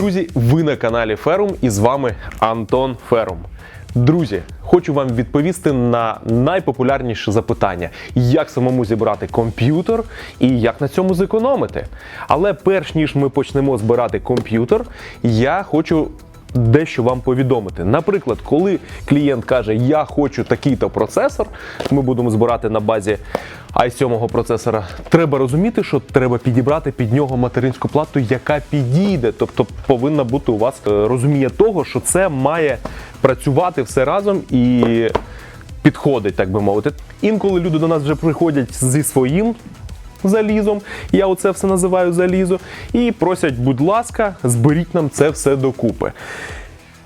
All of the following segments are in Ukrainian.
друзі, ви на каналі Ферум і з вами Антон Ферум. Друзі, хочу вам відповісти на найпопулярніше запитання: як самому зібрати комп'ютер і як на цьому зекономити. Але перш ніж ми почнемо збирати комп'ютер, я хочу дещо вам повідомити. Наприклад, коли клієнт каже, я хочу такий-то процесор, ми будемо збирати на базі i7 процесора. Треба розуміти, що треба підібрати під нього материнську плату, яка підійде. Тобто повинна бути у вас е, розуміння того, що це має працювати все разом і підходить, так би мовити. Інколи люди до нас вже приходять зі своїм залізом, я оце все називаю залізо, і просять, будь ласка, зберіть нам це все докупи.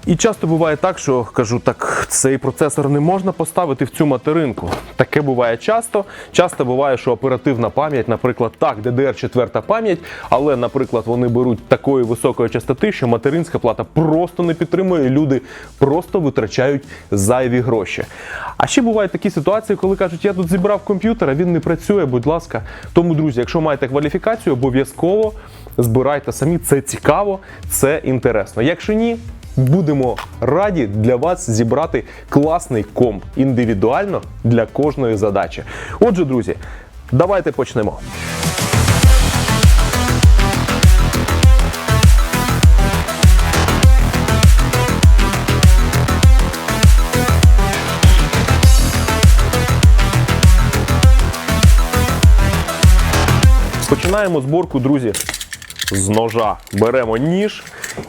І часто буває так, що кажу, так цей процесор не можна поставити в цю материнку. Таке буває часто. Часто буває, що оперативна пам'ять, наприклад, так, DDR4 пам'ять, але, наприклад, вони беруть такої високої частоти, що материнська плата просто не підтримує, і люди просто витрачають зайві гроші. А ще бувають такі ситуації, коли кажуть, я тут зібрав комп'ютер, а він не працює, будь ласка. Тому, друзі, якщо маєте кваліфікацію, обов'язково збирайте самі. Це цікаво, це інтересно. Якщо ні, Будемо раді для вас зібрати класний комп індивідуально для кожної задачі. Отже, друзі, давайте почнемо. Починаємо зборку, друзі, з ножа. Беремо ніж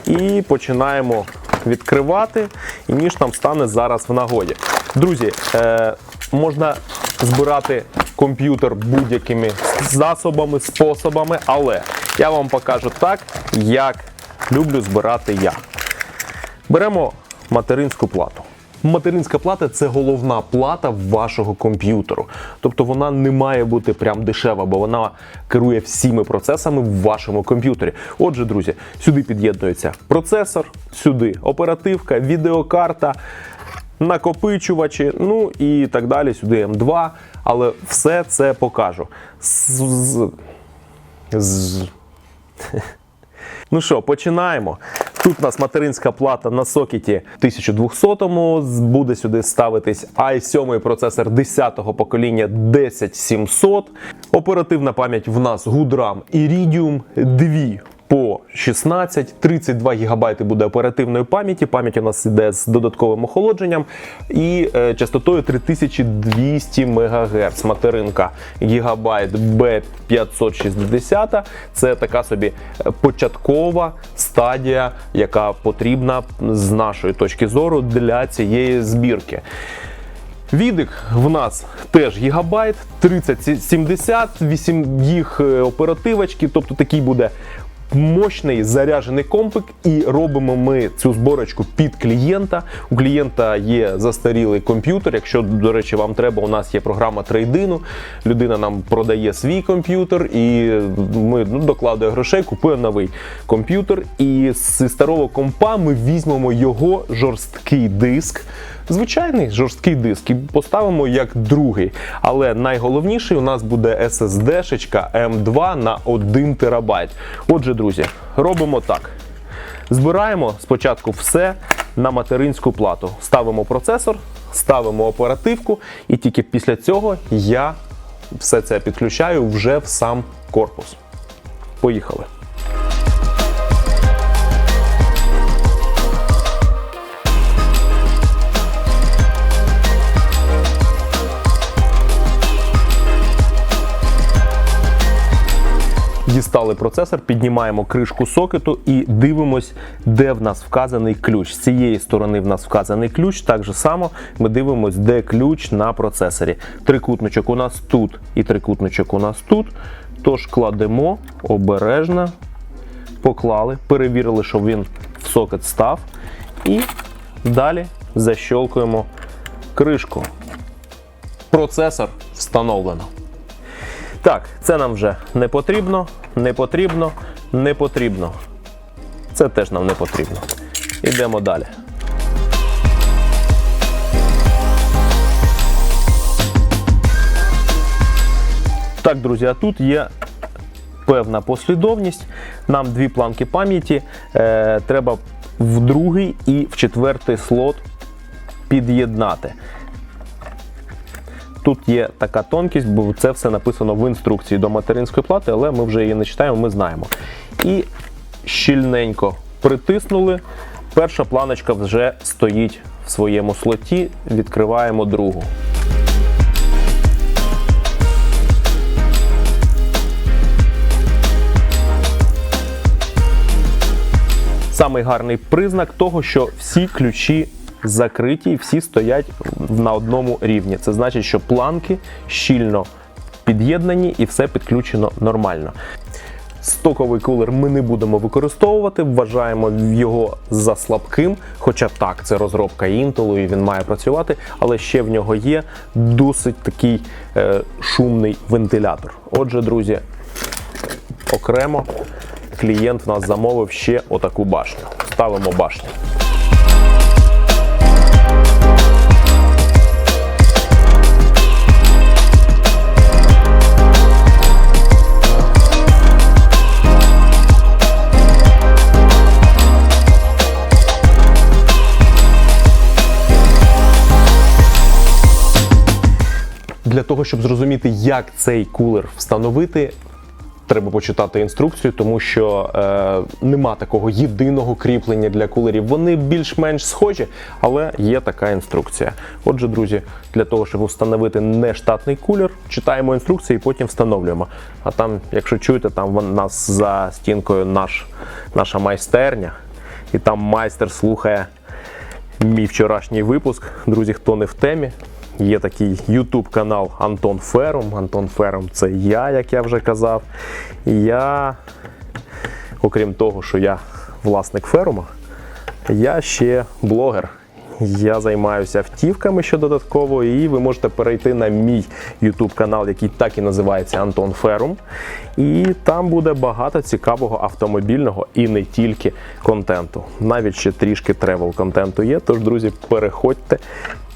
і починаємо відкривати. І ніж нам стане зараз в нагоді. Друзі, е, можна збирати комп'ютер будь-якими засобами, способами, але я вам покажу так, як люблю збирати я. Беремо материнську плату. Материнська плата це головна плата вашого комп'ютеру. Тобто вона не має бути прям дешева, бо вона керує всіми процесами в вашому комп'ютері. Отже, друзі, сюди під'єднується процесор, сюди оперативка, відеокарта, накопичувачі, ну і так далі. Сюди М2. Але все це покажу. З- з- Ну що, починаємо. Тут у нас материнська плата на сокеті 1200 буде сюди ставитись i7 процесор 10-го покоління 10700. Оперативна пам'ять в нас Gudram Iridium 2 по 16, 32 ГБ буде оперативної пам'яті. Пам'ять у нас іде з додатковим охолодженням і е, частотою 3200 МГц. Материнка гігабайт B560. Це така собі е, початкова стадія, яка потрібна з нашої точки зору для цієї збірки. Відик в нас теж гігабайт, 3070, 8 їх е, оперативочки, тобто такий буде мощний заряджений компик, і робимо ми цю зборочку під клієнта. У клієнта є застарілий комп'ютер. Якщо, до речі, вам треба, у нас є програма трейдину. Людина нам продає свій комп'ютер, і ми ну, докладує грошей, купує новий комп'ютер. І зі старого компа ми візьмемо його жорсткий диск. Звичайний жорсткий диск і поставимо як другий. Але найголовніший у нас буде SSD-шечка M2 на 1 терабайт. Отже, друзі, робимо так. Збираємо спочатку все на материнську плату. Ставимо процесор, ставимо оперативку, і тільки після цього я все це підключаю вже в сам корпус. Поїхали. Дістали процесор, піднімаємо кришку сокету і дивимось, де в нас вказаний ключ. З цієї сторони в нас вказаний ключ. Так же само ми дивимось, де ключ на процесорі. Трикутничок у нас тут і трикутничок у нас тут. Тож кладемо обережно, поклали, перевірили, що він в сокет став. І далі защелкуємо кришку. Процесор встановлено. Так, це нам вже не потрібно, не потрібно, не потрібно. Це теж нам не потрібно. Йдемо далі. Так, друзі, а тут є певна послідовність. Нам дві планки пам'яті е, треба в другий і в четвертий слот під'єднати. Тут є така тонкість, бо це все написано в інструкції до материнської плати, але ми вже її не читаємо, ми знаємо. І щільненько притиснули. Перша планочка вже стоїть в своєму слоті. Відкриваємо другу. Самий гарний признак того, що всі ключі закриті, всі стоять на одному рівні. Це значить, що планки щільно під'єднані і все підключено нормально. Стоковий кулер ми не будемо використовувати, вважаємо його за слабким. Хоча так, це розробка Intel і він має працювати, але ще в нього є досить такий е, шумний вентилятор. Отже, друзі, окремо клієнт в нас замовив ще отаку башню. Ставимо башню. Для того, щоб зрозуміти, як цей кулер встановити, треба почитати інструкцію, тому що е, нема такого єдиного кріплення для кулерів. Вони більш-менш схожі, але є така інструкція. Отже, друзі, для того, щоб встановити нештатний кулер, читаємо інструкцію і потім встановлюємо. А там, якщо чуєте, там вон- нас за стінкою наш, наша майстерня, і там майстер слухає мій вчорашній випуск. Друзі, хто не в темі, є такий YouTube канал Антон Ферум. Антон Ферум це я, як я вже казав. Я, окрім того, що я власник ферума, я ще блогер. Я займаюся автівками ще додатково, і ви можете перейти на мій YouTube канал, який так і називається Антон Ферум. І там буде багато цікавого автомобільного і не тільки контенту. Навіть ще трішки тревел контенту є. Тож, друзі, переходьте,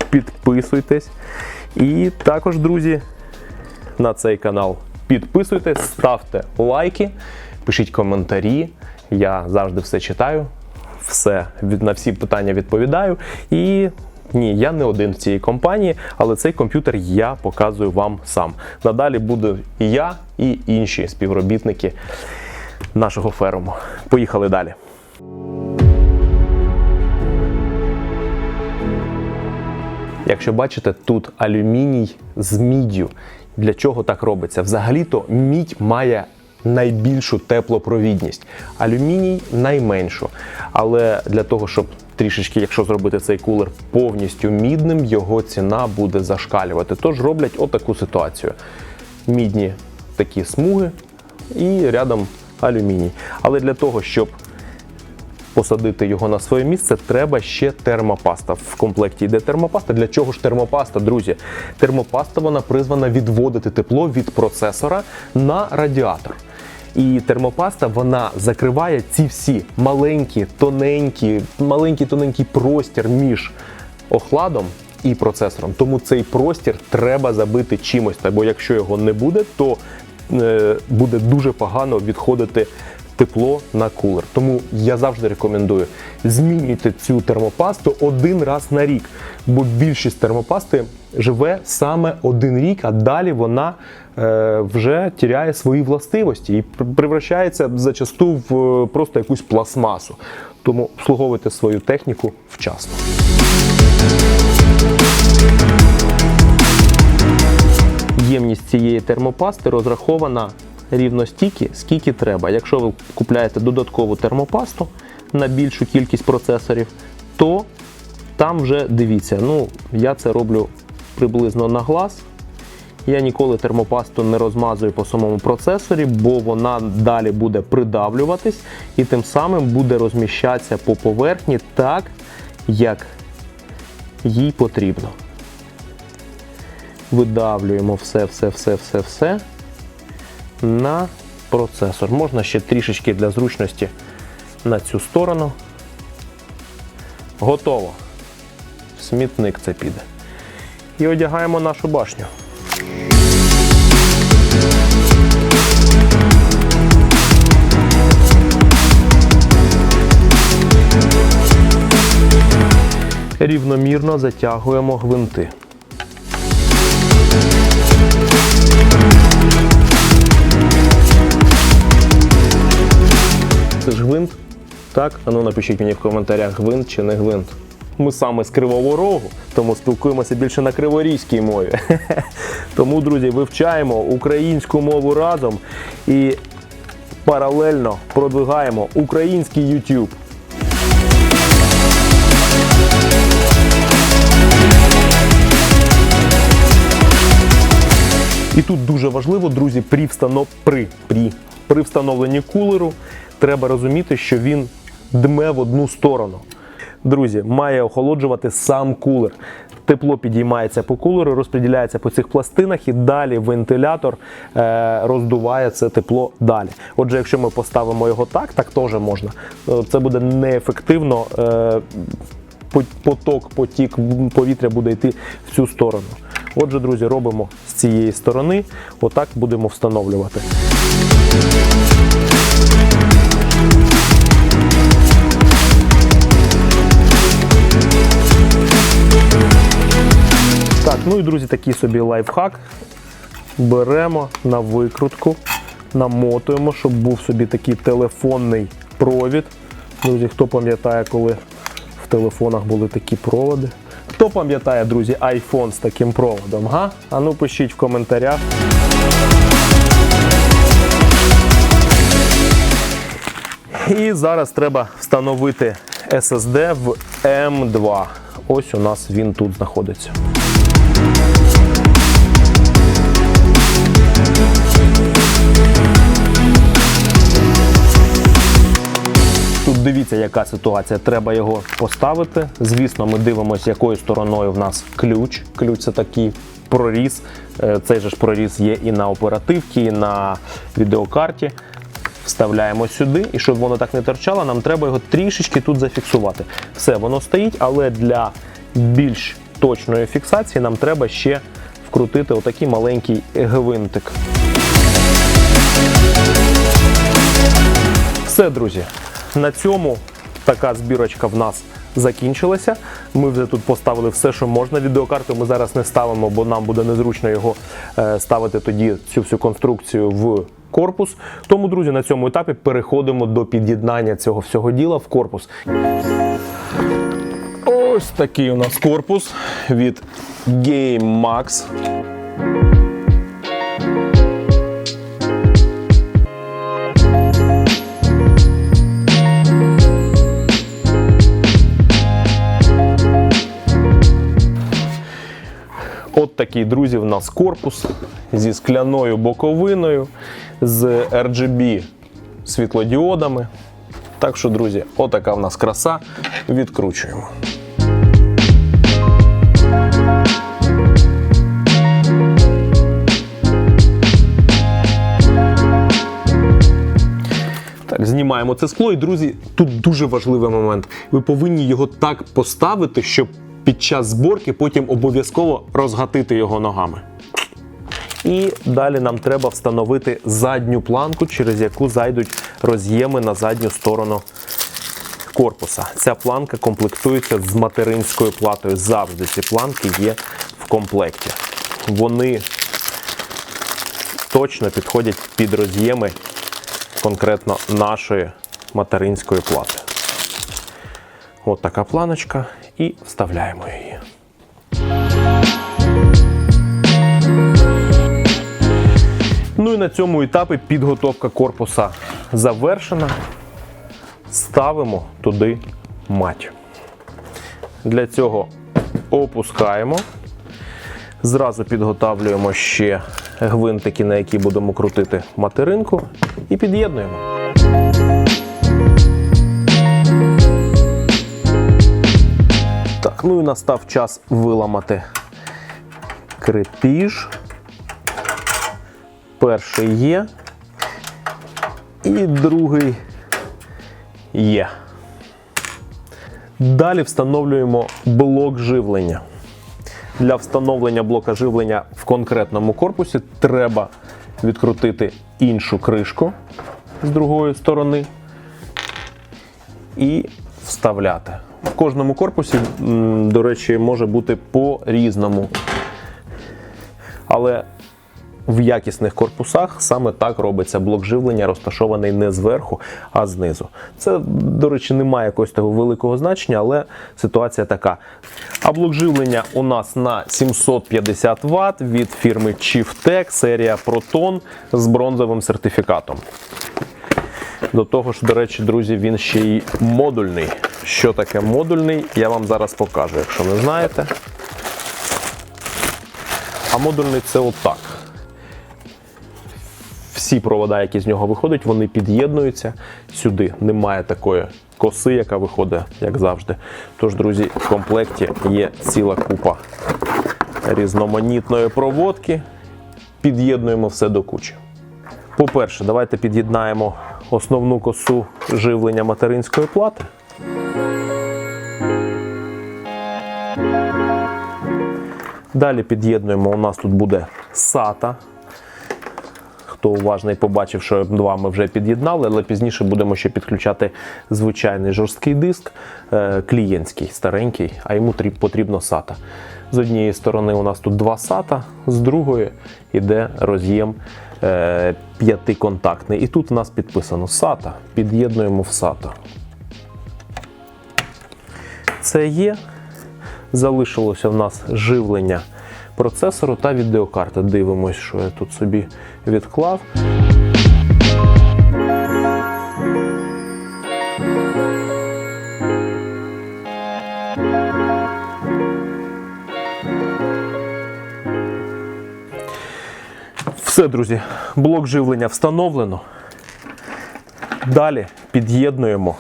підписуйтесь. І також, друзі, на цей канал підписуйтесь, ставте лайки, пишіть коментарі. Я завжди все читаю, все на всі питання відповідаю. І ні, я не один в цій компанії, але цей комп'ютер я показую вам сам. Надалі буду і я, і інші співробітники нашого феруму. Поїхали далі. Якщо бачите, тут алюміній з міддю. Для чого так робиться? Взагалі-то мідь має найбільшу теплопровідність, алюміній найменшу. Але для того, щоб трішечки, якщо зробити цей кулер повністю мідним, його ціна буде зашкалювати. Тож роблять отаку ситуацію: мідні такі смуги і рядом алюміній. Але для того, щоб посадити його на своє місце, треба ще термопаста. В комплекті йде термопаста. Для чого ж термопаста, друзі? Термопаста вона призвана відводити тепло від процесора на радіатор. І термопаста вона закриває ці всі маленькі, тоненькі, маленький тоненький простір між охладом і процесором. Тому цей простір треба забити чимось. Бо якщо його не буде, то е, буде дуже погано відходити тепло на кулер. Тому я завжди рекомендую змінюйте цю термопасту один раз на рік, бо більшість термопасти живе саме один рік, а далі вона е, вже тіряє свої властивості і пр- превращається зачасту в е, просто якусь пластмасу. Тому обслуговуйте свою техніку вчасно. Ємність цієї термопасти розрахована рівно стільки, скільки треба. Якщо ви купляєте додаткову термопасту на більшу кількість процесорів, то там вже дивіться. Ну, я це роблю приблизно на глаз. Я ніколи термопасту не розмазую по самому процесорі, бо вона далі буде придавлюватись і тим самим буде розміщатися по поверхні так, як їй потрібно видавлюємо все, все, все, все, все на процесор. Можна ще трішечки для зручності на цю сторону. Готово. В смітник це піде. І одягаємо нашу башню. Рівномірно затягуємо гвинти. Це ж гвинт? Так? А ну напишіть мені в коментарях, гвинт чи не гвинт. Ми саме з Кривого Рогу, тому спілкуємося більше на криворізькій мові. Тому, друзі, вивчаємо українську мову разом і паралельно продвигаємо український YouTube. І тут дуже важливо, друзі, при, встанов... при, при, при встановленні кулеру треба розуміти, що він дме в одну сторону. Друзі, має охолоджувати сам кулер. Тепло підіймається по кулеру, розподіляється по цих пластинах, і далі вентилятор е, роздуває це тепло далі. Отже, якщо ми поставимо його так, так теж можна. Е, Це буде неефективно. Е, поток, потік повітря буде йти в цю сторону. Отже, друзі, робимо з цієї сторони, отак будемо встановлювати. Ну і друзі, такий собі лайфхак. Беремо на викрутку, намотуємо, щоб був собі такий телефонний провід. Друзі, хто пам'ятає, коли в телефонах були такі проводи? Хто пам'ятає, друзі, iPhone з таким проводом? Га? А ну пишіть в коментарях. І зараз треба встановити SSD в M2. Ось у нас він тут знаходиться. Тут дивіться, яка ситуація. Треба його поставити. Звісно, ми дивимося, якою стороною в нас ключ. Ключ це такий проріз. Е, Цей же ж проріз є і на оперативці, і на відеокарті. Вставляємо сюди, і щоб воно так не торчало, нам треба його трішечки тут зафіксувати. Все, воно стоїть, але для більш точної фіксації нам треба ще вкрутити отакий маленький гвинтик. Все, друзі, на цьому така збірочка в нас закінчилася. Ми вже тут поставили все, що можна. Відеокарту ми зараз не ставимо, бо нам буде незручно його е, ставити тоді цю всю конструкцію в корпус. Тому, друзі, на цьому етапі переходимо до під'єднання цього всього діла в корпус. Ось такий у нас корпус від Game Max. От такий, друзі, в нас корпус зі скляною боковиною, з RGB світлодіодами. Так що, друзі, отака в нас краса. Відкручуємо. Знімаємо це скло. І, друзі, тут дуже важливий момент. Ви повинні його так поставити, щоб під час зборки потім обов'язково розгатити його ногами. І далі нам треба встановити задню планку, через яку зайдуть роз'єми на задню сторону корпуса. Ця планка комплектується з материнською платою. Завжди ці планки є в комплекті. Вони точно підходять під роз'єми конкретно нашої материнської плати. От така планочка, і вставляємо її. Ну і на цьому етапі підготовка корпуса завершена. Ставимо туди мать. Для цього опускаємо. Зразу підготавлюємо ще гвинтики, на які будемо крутити материнку, і під'єднуємо. Так, ну і настав час виламати крепіж. Перший є. І другий є. Далі встановлюємо блок живлення. Для встановлення блока живлення в конкретному корпусі треба відкрутити іншу кришку з другої сторони і вставляти. в кожному корпусі, до речі, може бути по-різному. Але в якісних корпусах саме так робиться блок живлення, розташований не зверху, а знизу. Це, до речі, не має якогось того великого значення, але ситуація така. А блок живлення у нас на 750 Вт від фірми Chieftec, серія Proton з бронзовим сертифікатом. До того ж, до речі, друзі, він ще й модульний. Що таке модульний, я вам зараз покажу, якщо не знаєте. А модульний це отак. Всі провода, які з нього виходять, вони під'єднуються сюди. Немає такої коси, яка виходить, як завжди. Тож, друзі, в комплекті є ціла купа різноманітної проводки. Під'єднуємо все до кучі. По-перше, давайте під'єднаємо основну косу живлення материнської плати. Далі під'єднуємо. У нас тут буде SATA. Хто уважний, побачив, що два ми вже під'єднали, але пізніше будемо ще підключати звичайний жорсткий диск, е, клієнтський, старенький, а йому потрібно SATA. З однієї сторони у нас тут два SATA, з другої йде роз'єм е, п'ятиконтактний. І тут у нас підписано SATA. Під'єднуємо в SATA. Це є. Залишилося в нас живлення процесору та відеокарти. Дивимось, що я тут собі відклав. Все, друзі, блок живлення встановлено. Далі під'єднуємо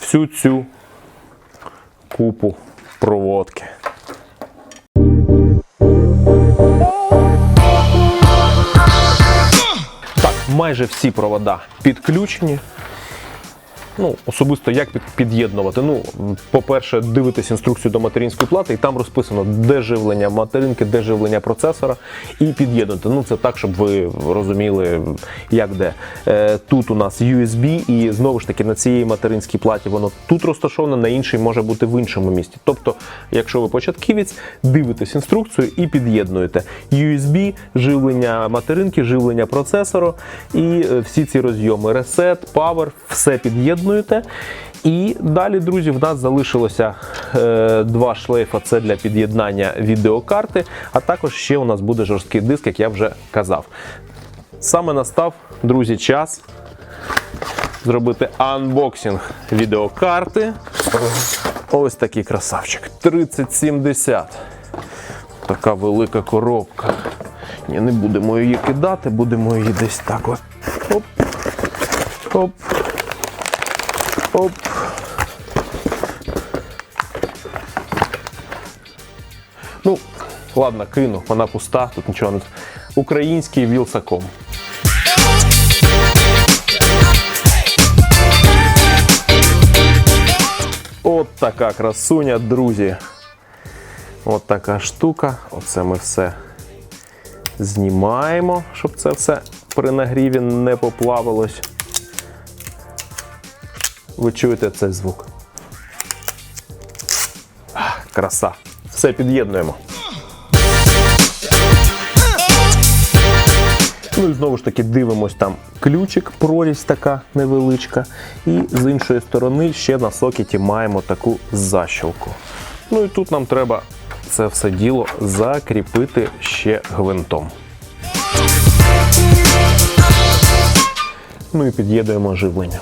всю цю купу проводки. Майже всі провода підключені. Ну, особисто як під'єднувати. Ну, по-перше, дивитись інструкцію до материнської плати, і там розписано, де живлення материнки, де живлення процесора, і під'єднувати. Ну, це так, щоб ви розуміли, як де. Е, тут у нас USB, і знову ж таки на цій материнській платі воно тут розташоване, на іншій може бути в іншому місці. Тобто, якщо ви початківець, дивитесь інструкцію і під'єднуєте USB, живлення материнки, живлення процесору і е, всі ці розйоми Reset, Power, все під'єднуєте. І далі, друзі, в нас залишилося е, два шлейфа. Це для під'єднання відеокарти, а також ще у нас буде жорсткий диск, як я вже казав. Саме настав, друзі, час зробити анбоксинг відеокарти. Ось такий красавчик. 3070. Така велика коробка. Ні, не будемо її кидати, будемо її десь так от. Оп. Оп. Оп. Ну, ладно, кину, вона пуста, тут нічого не. Український Вілсаком. От така красуня, друзі. От така штука. Оце ми все знімаємо, щоб це все при нагріві не поплавилось. Ви чуєте цей звук? Краса. Все під'єднуємо. Ну і знову ж таки дивимось там ключик, прорізь така невеличка. І з іншої сторони ще на сокеті маємо таку защілку. Ну і тут нам треба це все діло закріпити ще гвинтом. Ну і під'єднуємо живлення.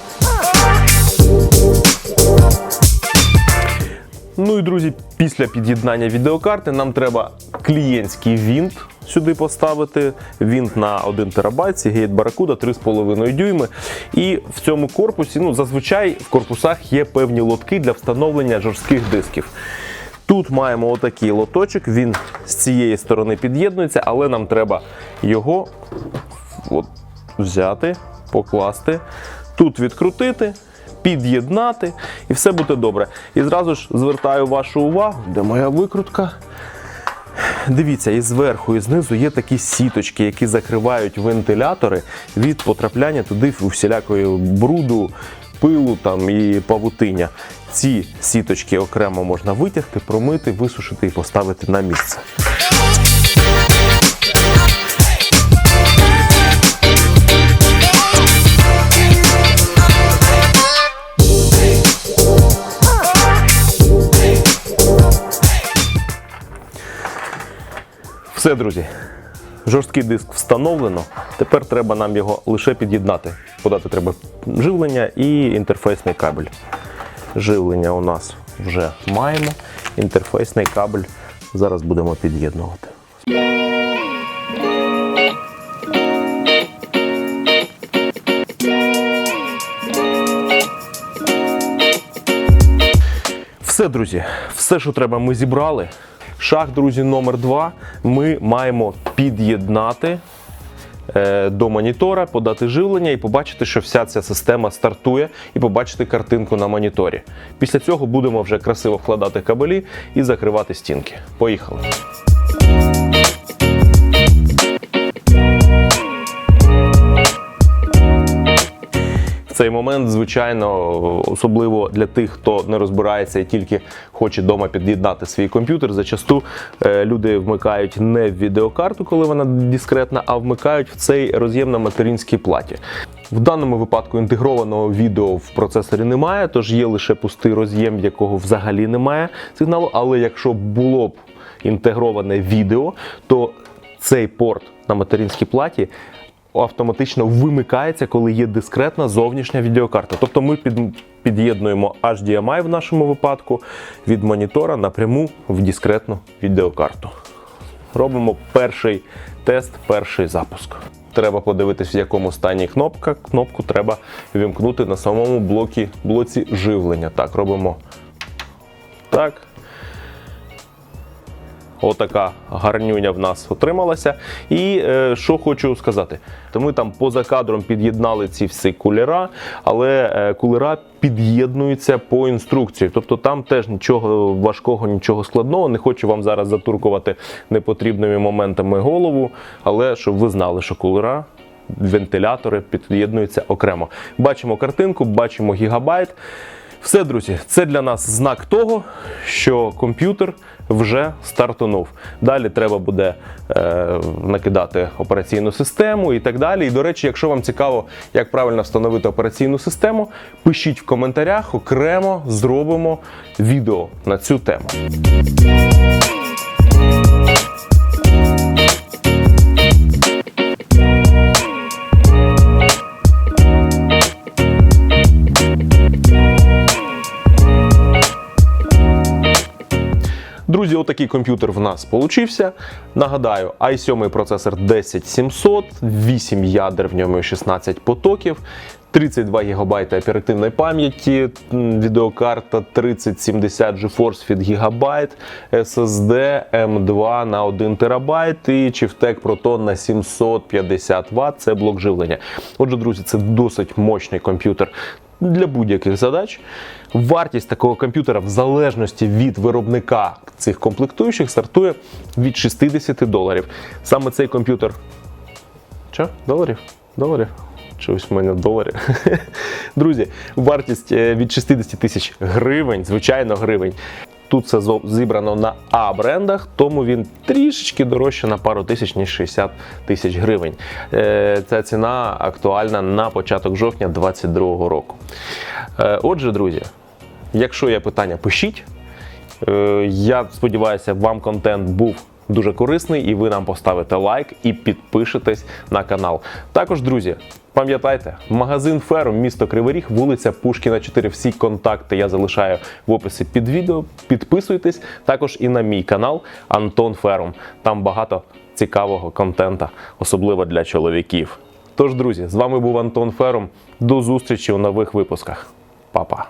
Ну і друзі, після під'єднання відеокарти нам треба клієнтський вінт сюди поставити. Вінт на 1 терабайт, Seagate Barracuda 3,5 дюйми. І в цьому корпусі, ну зазвичай в корпусах є певні лотки для встановлення жорстких дисків. Тут маємо отакий лоточок, він з цієї сторони під'єднується, але нам треба його от, взяти, покласти, тут відкрутити, під'єднати і все буде добре. І зразу ж звертаю вашу увагу, де моя викрутка. Дивіться, і зверху, і знизу є такі сіточки, які закривають вентилятори від потрапляння туди всілякої бруду, пилу там і павутиння. Ці сіточки окремо можна витягти, промити, висушити і поставити на місце. Все, друзі. Жорсткий диск встановлено. Тепер треба нам його лише під'єднати. Подати треба живлення і інтерфейсний кабель. Живлення у нас вже маємо. Інтерфейсний кабель зараз будемо під'єднувати. Все, друзі, все, що треба, ми зібрали. Шаг, друзі, номер два. Ми маємо під'єднати е, до монітора, подати живлення і побачити, що вся ця система стартує, і побачити картинку на моніторі. Після цього будемо вже красиво вкладати кабелі і закривати стінки. Поїхали. Цей момент, звичайно, особливо для тих, хто не розбирається і тільки хоче вдома під'єднати свій комп'ютер. Зачасту е, люди вмикають не в відеокарту, коли вона дискретна, а вмикають в цей роз'єм на материнській платі. В даному випадку інтегрованого відео в процесорі немає, тож є лише пустий роз'єм, якого взагалі немає сигналу. Але якщо було б інтегроване відео, то цей порт на материнській платі автоматично вимикається, коли є дискретна зовнішня відеокарта. Тобто ми під, під'єднуємо HDMI в нашому випадку від монітора напряму в дискретну відеокарту. Робимо перший тест, перший запуск. Треба подивитись, в якому стані кнопка. Кнопку треба вімкнути на самому блокі, блоці живлення. Так, робимо так. Отака гарнюня в нас отрималася. І е, що хочу сказати, то ми там поза кадром під'єднали ці всі кулера, але е, кулера під'єднуються по інструкції. Тобто там теж нічого важкого, нічого складного. Не хочу вам зараз затуркувати непотрібними моментами голову, але щоб ви знали, що кулера. Вентилятори під'єднуються окремо. Бачимо картинку, бачимо гігабайт. Все, друзі, це для нас знак того, що комп'ютер вже стартунув. Далі треба буде е, накидати операційну систему і так далі. І до речі, якщо вам цікаво, як правильно встановити операційну систему, пишіть в коментарях, окремо зробимо відео на цю тему. Друзі, отакий комп'ютер в нас получився. Нагадаю, i7 процесор 10700, 8 ядер в ньому 16 потоків. 32 ГБ оперативної пам'яті, відеокарта 3070 GeForce від ГБ, SSD M2 на 1 ТБ і Chieftec Proton на 750 Вт. Це блок живлення. Отже, друзі, це досить мощний комп'ютер для будь-яких задач. Вартість такого комп'ютера в залежності від виробника цих комплектуючих стартує від 60 доларів. Саме цей комп'ютер. Що? Доларів? Доларів? Чогось в мене доларі. Друзі, вартість е, від 60 тисяч гривень, звичайно, гривень. Тут це зібрано на А брендах, тому він трішечки дорожче на пару тисяч, ніж 60 тисяч гривень. Е, Ця ціна актуальна на початок жовтня 2022 року. Е, Отже, друзі, якщо є питання, пишіть. Е, Я сподіваюся, вам контент був дуже корисний, і ви нам поставите лайк і підпишетесь на канал. Також, друзі, пам'ятайте, магазин Ферум, місто Кривий вулиця Пушкіна 4. Всі контакти я залишаю в описі під відео. Підписуйтесь також і на мій канал Антон Ферум. Там багато цікавого контента, особливо для чоловіків. Тож, друзі, з вами був Антон Ферум. До зустрічі у нових випусках. Па-па.